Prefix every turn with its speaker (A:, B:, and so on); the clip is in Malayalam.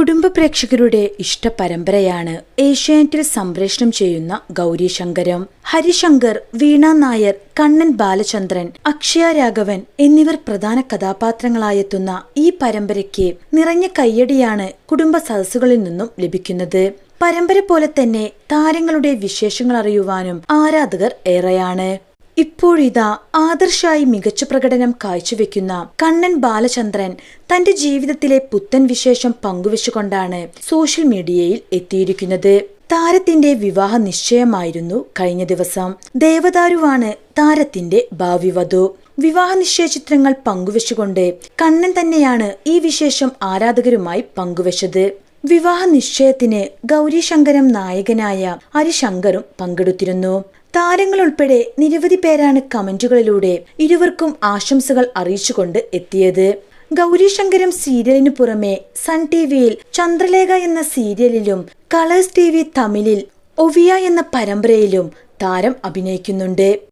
A: കുടുംബ പ്രേക്ഷകരുടെ ഇഷ്ട ഇഷ്ടപരമ്പരയാണ് ഏഷ്യാനെറ്റിൽ സംപ്രേഷണം ചെയ്യുന്ന ഗൗരീശങ്കരം ഹരിശങ്കർ വീണ നായർ കണ്ണൻ ബാലചന്ദ്രൻ അക്ഷയ രാഘവൻ എന്നിവർ പ്രധാന കഥാപാത്രങ്ങളായെത്തുന്ന ഈ പരമ്പരയ്ക്ക് നിറഞ്ഞ കയ്യടിയാണ് കുടുംബ സദസ്സുകളിൽ നിന്നും ലഭിക്കുന്നത്. പരമ്പര പോലെ തന്നെ താരങ്ങളുടെ വിശേഷങ്ങൾ അറിയുവാനും ആരാധകർ ഏറെയാണ്. ഇപ്പോഴിതാ ആദർശായി മികച്ച പ്രകടനം കാഴ്ചവെക്കുന്ന കണ്ണൻ ബാലചന്ദ്രൻ തന്റെ ജീവിതത്തിലെ പുത്തൻ വിശേഷം പങ്കുവെച്ചുകൊണ്ടാണ് സോഷ്യൽ മീഡിയയിൽ എത്തിയിരിക്കുന്നത്. താരത്തിന്റെ വിവാഹ നിശ്ചയമായിരുന്നു കഴിഞ്ഞ ദിവസം. ദേവദാരുവാണ് താരത്തിന്റെ ഭാവി വധു വിവാഹ നിശ്ചയ ചിത്രങ്ങൾ പങ്കുവെച്ചുകൊണ്ട് കണ്ണൻ തന്നെയാണ് ഈ വിശേഷം ആരാധകരുമായി പങ്കുവച്ചത്. വിവാഹ നിശ്ചയത്തിന് ഗൗരിശങ്കരം നായകനായ ഹരിശങ്കറും പങ്കെടുത്തിരുന്നു. താരങ്ങളുൾപ്പെടെ നിരവധി പേരാണ് കമന്റുകളിലൂടെ ഇരുവർക്കും ആശംസകൾ അറിയിച്ചുകൊണ്ട് എത്തിയത്. ഗൗരിശങ്കരം സീരിയലിനു പുറമെ സൺ ടി വിയിൽ ചന്ദ്രലേഖ എന്ന സീരിയലിലും കളേഴ്സ് ടി വി തമിഴിൽ ഒവിയ എന്ന പരമ്പരയിലും താരം അഭിനയിക്കുന്നുണ്ട്.